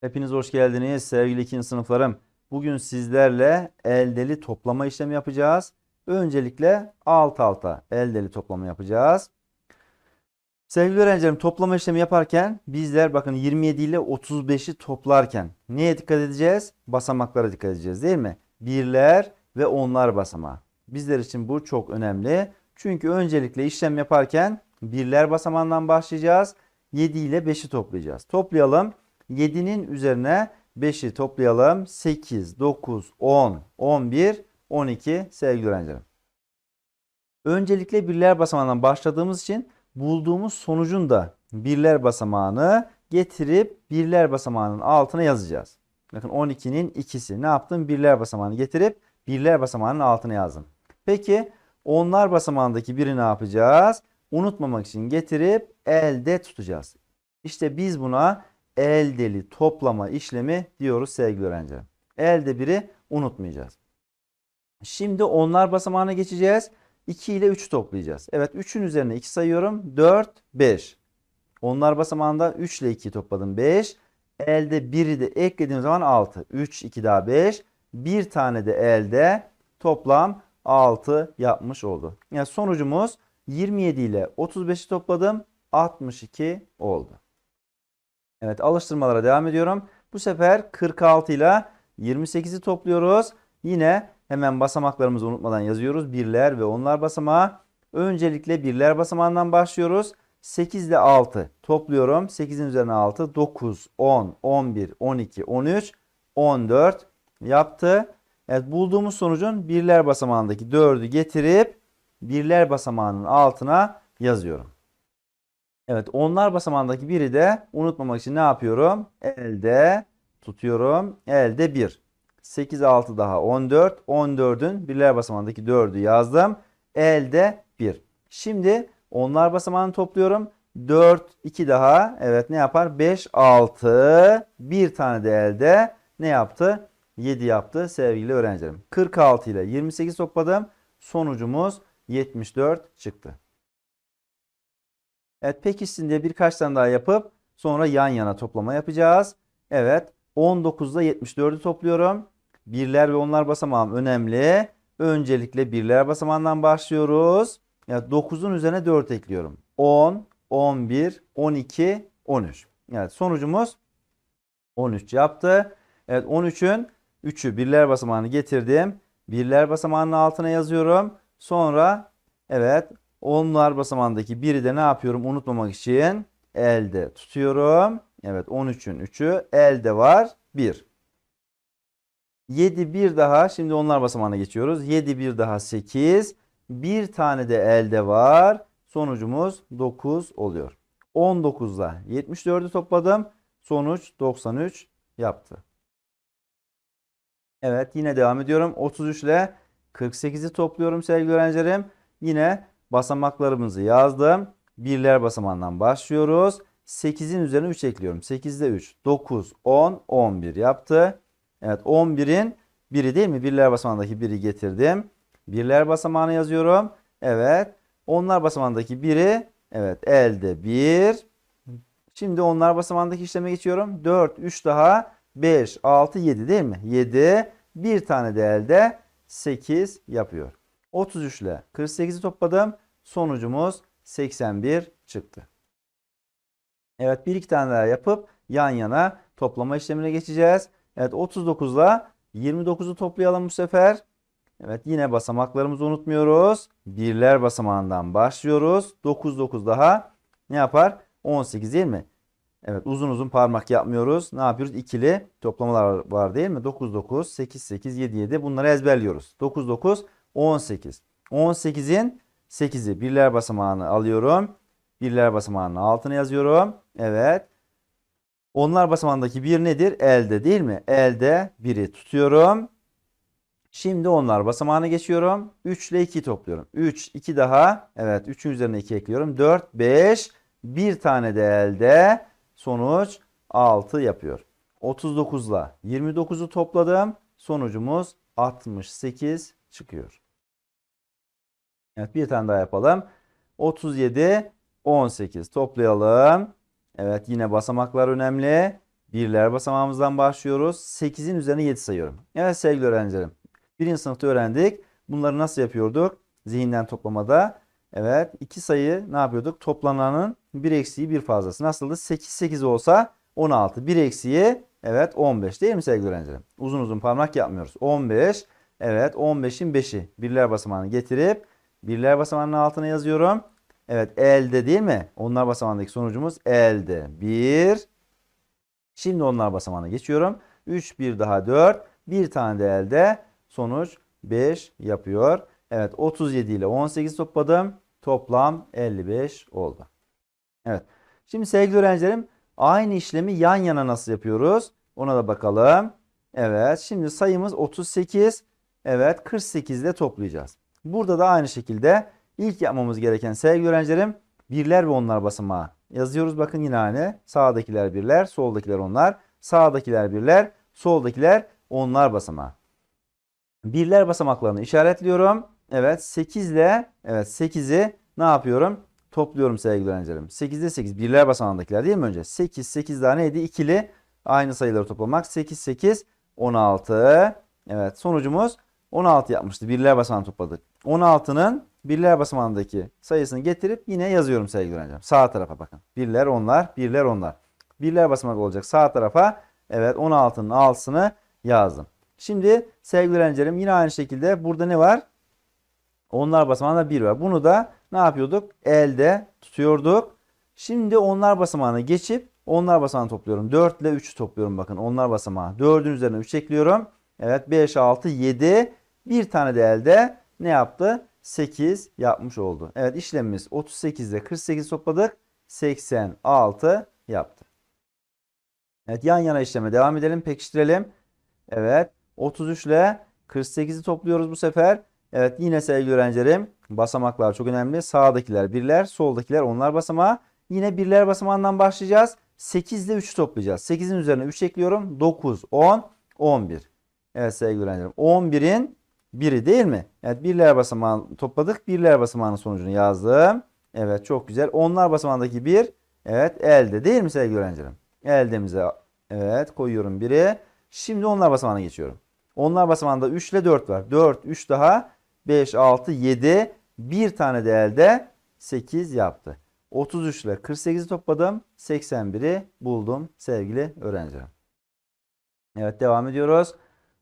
Hepiniz hoş geldiniz sevgili ikinci sınıflarım. Bugün sizlerle eldeli toplama işlemi yapacağız. Öncelikle alt alta eldeli toplama yapacağız. Sevgili öğrencilerim toplama işlemi yaparken bizler bakın 27 ile 35'i toplarken neye dikkat edeceğiz? Basamaklara dikkat edeceğiz değil mi? Birler ve onlar basamağı. Bizler için bu çok önemli. Çünkü öncelikle işlem yaparken birler basamağından başlayacağız. 7 ile 5'i toplayacağız. Toplayalım. 7'nin üzerine 5'i toplayalım. 8, 9, 10, 11, 12 sevgili öğrencilerim. Öncelikle birler basamağından başladığımız için bulduğumuz sonucun da birler basamağını getirip birler basamağının altına yazacağız. Bakın 12'nin ikisi ne yaptım? Birler basamağını getirip birler basamağının altına yazdım. Peki onlar basamağındaki biri ne yapacağız? Unutmamak için getirip elde tutacağız. İşte biz buna eldeli toplama işlemi diyoruz sevgili öğrenciler. Elde biri unutmayacağız. Şimdi onlar basamağına geçeceğiz. 2 ile 3 toplayacağız. Evet 3'ün üzerine 2 sayıyorum. 4, 5. Onlar basamağında 3 ile 2'yi topladım 5. Elde 1'i de eklediğim zaman 6. 3, 2 daha 5. Bir tane de elde toplam 6 yapmış oldu. Yani sonucumuz 27 ile 35'i topladım. 62 oldu. Evet alıştırmalara devam ediyorum. Bu sefer 46 ile 28'i topluyoruz. Yine hemen basamaklarımızı unutmadan yazıyoruz. Birler ve onlar basamağı. Öncelikle birler basamağından başlıyoruz. 8 ile 6 topluyorum. 8'in üzerine 6, 9, 10, 11, 12, 13, 14 yaptı. Evet bulduğumuz sonucun birler basamağındaki 4'ü getirip birler basamağının altına yazıyorum. Evet onlar basamağındaki biri de unutmamak için ne yapıyorum? Elde tutuyorum. Elde 1. 8, 6 daha 14. 14'ün birler basamağındaki 4'ü yazdım. Elde 1. Şimdi onlar basamağını topluyorum. 4, 2 daha. Evet ne yapar? 5, 6. Bir tane de elde ne yaptı? 7 yaptı sevgili öğrencilerim. 46 ile 28 topladım. Sonucumuz 74 çıktı. Evet pekişsin birkaç tane daha yapıp sonra yan yana toplama yapacağız. Evet 19 ile 74'ü topluyorum. Birler ve onlar basamağım önemli. Öncelikle birler basamağından başlıyoruz. Evet 9'un üzerine 4 ekliyorum. 10, 11, 12, 13. Evet sonucumuz 13 yaptı. Evet 13'ün 3'ü birler basamağını getirdim. Birler basamağının altına yazıyorum. Sonra evet onlar basamağındaki biri de ne yapıyorum unutmamak için elde tutuyorum. Evet 13'ün 3'ü elde var 1. 7 bir daha şimdi onlar basamağına geçiyoruz. 7 bir daha 8. Bir tane de elde var. Sonucumuz 9 oluyor. 19 ile 74'ü topladım. Sonuç 93 yaptı. Evet yine devam ediyorum. 33 ile 48'i topluyorum sevgili öğrencilerim. Yine basamaklarımızı yazdım. Birler basamağından başlıyoruz. 8'in üzerine 3 ekliyorum. 8'de 3, 9, 10, 11 yaptı. Evet 11'in biri değil mi? Birler basamağındaki biri getirdim. Birler basamağını yazıyorum. Evet. Onlar basamağındaki biri evet elde 1. Şimdi onlar basamağındaki işleme geçiyorum. 4, 3 daha 5, 6, 7 değil mi? 7. Bir tane de elde 8 yapıyor. 33 ile 48'i topladım. Sonucumuz 81 çıktı. Evet bir iki tane daha yapıp yan yana toplama işlemine geçeceğiz. Evet 39 ile 29'u toplayalım bu sefer. Evet yine basamaklarımızı unutmuyoruz. Birler basamağından başlıyoruz. 9 9 daha ne yapar? 18 değil mi? Evet uzun uzun parmak yapmıyoruz. Ne yapıyoruz? İkili toplamalar var değil mi? 9 9 8 8 7 7 bunları ezberliyoruz. 9 9 18. 18'in 8'i birler basamağını alıyorum. Birler basamağının altına yazıyorum. Evet. Onlar basamağındaki bir nedir? Elde değil mi? Elde biri tutuyorum. Şimdi onlar basamağına geçiyorum. 3 ile 2 topluyorum. 3, 2 daha. Evet 3'ün üzerine 2 ekliyorum. 4, 5. Bir tane de elde. Sonuç 6 yapıyor. 39 ile 29'u topladım. Sonucumuz 68 çıkıyor. Evet bir tane daha yapalım. 37 18 toplayalım. Evet yine basamaklar önemli. Birler basamağımızdan başlıyoruz. 8'in üzerine 7 sayıyorum. Evet sevgili öğrencilerim. Birinci sınıfta öğrendik. Bunları nasıl yapıyorduk? Zihinden toplamada. Evet iki sayı ne yapıyorduk? Toplananın bir eksiği bir fazlası. Nasıldı? 8 8 olsa 16. Bir eksiği evet 15 değil mi sevgili öğrencilerim? Uzun uzun parmak yapmıyoruz. 15 evet 15'in 5'i. Birler basamağını getirip birler basamağının altına yazıyorum. Evet elde değil mi? Onlar basamağındaki sonucumuz elde. 1 Şimdi onlar basamağına geçiyorum. 3 bir daha 4. Bir tane de elde. Sonuç 5 yapıyor. Evet 37 ile 18 topladım. Toplam 55 oldu. Evet. Şimdi sevgili öğrencilerim aynı işlemi yan yana nasıl yapıyoruz? Ona da bakalım. Evet şimdi sayımız 38. Evet 48 ile toplayacağız. Burada da aynı şekilde ilk yapmamız gereken sevgili öğrencilerim birler ve onlar basamağı yazıyoruz. Bakın yine aynı. Sağdakiler birler, soldakiler onlar. Sağdakiler birler, soldakiler onlar basamağı. Birler basamaklarını işaretliyorum. Evet 8 ile evet 8'i ne yapıyorum? Topluyorum sevgili öğrencilerim. 8 ile 8 birler basamağındakiler değil mi önce? 8 8 daha neydi? İkili aynı sayıları toplamak. 8 8 16. Evet sonucumuz 16 yapmıştı. Birler basamağını topladık. 16'nın birler basamağındaki sayısını getirip yine yazıyorum sevgili öğrencilerim. Sağ tarafa bakın. Birler onlar, birler onlar. Birler basamak olacak sağ tarafa. Evet 16'nın 6'sını yazdım. Şimdi sevgili öğrencilerim yine aynı şekilde burada ne var? Onlar basamağında 1 var. Bunu da ne yapıyorduk? Elde tutuyorduk. Şimdi onlar basamağına geçip onlar basamağını topluyorum. 4 ile 3'ü topluyorum bakın. Onlar basamağı. 4'ün üzerine 3 ekliyorum. Evet 5, 6, 7. Bir tane de elde ne yaptı? 8 yapmış oldu. Evet işlemimiz 38 ile 48 topladık. 86 yaptı. Evet yan yana işleme devam edelim. Pekiştirelim. Evet 33 ile 48'i topluyoruz bu sefer. Evet yine sevgili öğrencilerim basamaklar çok önemli. Sağdakiler birler, soldakiler onlar basamağı. Yine birler basamağından başlayacağız. 8 ile 3'ü toplayacağız. 8'in üzerine 3 ekliyorum. 9, 10, 11. Evet sevgili öğrencilerim 11'in biri değil mi? Evet birler basamağını topladık. Birler basamağının sonucunu yazdım. Evet çok güzel. Onlar basamağındaki 1 evet elde değil mi sevgili öğrencilerim? Eldemize evet koyuyorum 1'i. Şimdi onlar basamağına geçiyorum. Onlar basamağında 3 ile 4 var. 4, 3 daha 5, 6, 7. Bir tane de elde 8 yaptı. 33 ile 48'i topladım. 81'i buldum sevgili öğrencilerim. Evet devam ediyoruz.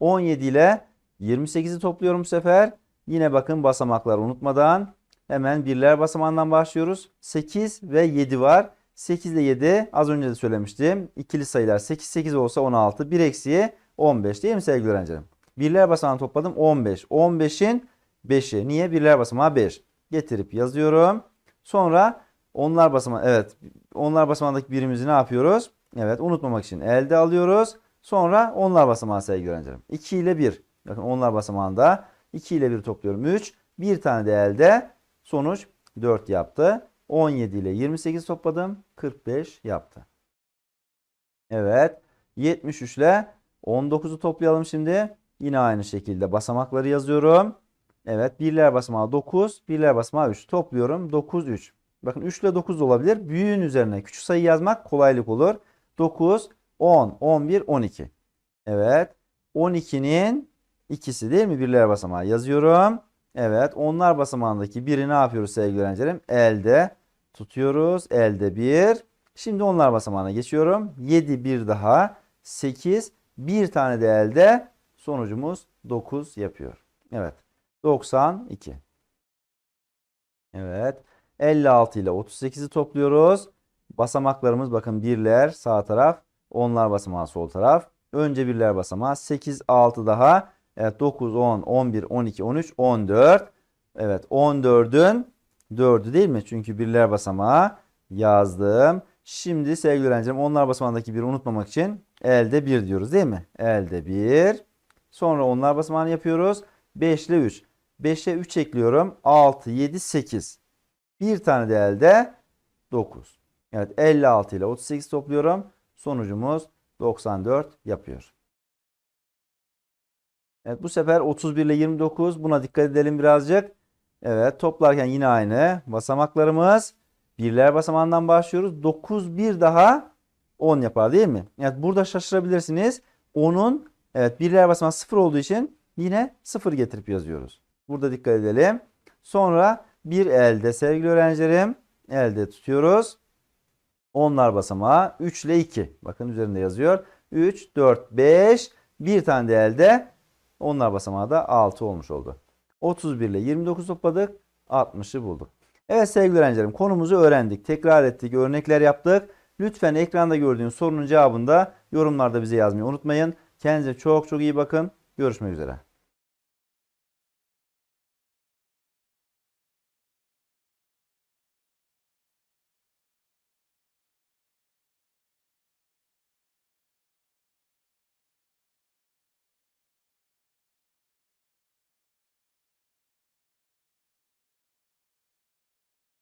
17 ile 28'i topluyorum bu sefer. Yine bakın basamakları unutmadan hemen birler basamağından başlıyoruz. 8 ve 7 var. 8 ile 7 az önce de söylemiştim. İkili sayılar 8 8 olsa 16. Bir eksiği 15 değil mi sevgili öğrencilerim? Birler basamağını topladım 15. 15'in 5'i. Niye? Birler basamağı 5. Getirip yazıyorum. Sonra onlar basamağı evet onlar basamağındaki birimizi ne yapıyoruz? Evet unutmamak için elde alıyoruz. Sonra onlar basamağı sevgili öğrencilerim. 2 ile 1. Bakın onlar basamağında 2 ile 1 topluyorum 3. Bir tane de elde. Sonuç 4 yaptı. 17 ile 28 topladım. 45 yaptı. Evet. 73 ile 19'u toplayalım şimdi. Yine aynı şekilde basamakları yazıyorum. Evet. Birler basamağı 9. Birler basamağı 3. Topluyorum. 9, 3. Bakın 3 ile 9 da olabilir. Büyüğün üzerine küçük sayı yazmak kolaylık olur. 9, 10, 11, 12. Evet. 12'nin ikisi değil mi? Birler basamağı yazıyorum. Evet. Onlar basamağındaki biri ne yapıyoruz sevgili öğrencilerim? Elde tutuyoruz. Elde 1. Şimdi onlar basamağına geçiyorum. 7 bir daha 8. Bir tane de elde sonucumuz 9 yapıyor. Evet. 92. Evet. 56 ile 38'i topluyoruz. Basamaklarımız bakın birler sağ taraf. Onlar basamağı sol taraf. Önce birler basamağı 8, 6 daha. Evet 9, 10, 11, 12, 13, 14. Evet 14'ün 4'ü değil mi? Çünkü birler basamağı yazdım. Şimdi sevgili öğrencim onlar basamağındaki 1'i unutmamak için elde 1 diyoruz değil mi? Elde 1. Sonra onlar basamağını yapıyoruz. 5 ile 3. 5'e 3 ekliyorum. 6, 7, 8. Bir tane de elde 9. Evet 56 ile 38 topluyorum. Sonucumuz 94 yapıyor. Evet bu sefer 31 ile 29. Buna dikkat edelim birazcık. Evet toplarken yine aynı. Basamaklarımız birler basamağından başlıyoruz. 9 bir daha 10 yapar değil mi? Evet burada şaşırabilirsiniz. 10'un evet birler basamağı 0 olduğu için yine 0 getirip yazıyoruz. Burada dikkat edelim. Sonra bir elde sevgili öğrencilerim elde tutuyoruz. Onlar basamağı 3 ile 2. Bakın üzerinde yazıyor. 3, 4, 5. Bir tane de elde. Onlar basamağı da 6 olmuş oldu. 31 ile 29 topladık. 60'ı bulduk. Evet sevgili öğrencilerim konumuzu öğrendik. Tekrar ettik. Örnekler yaptık. Lütfen ekranda gördüğünüz sorunun cevabını da yorumlarda bize yazmayı unutmayın. Kendinize çok çok iyi bakın. Görüşmek üzere.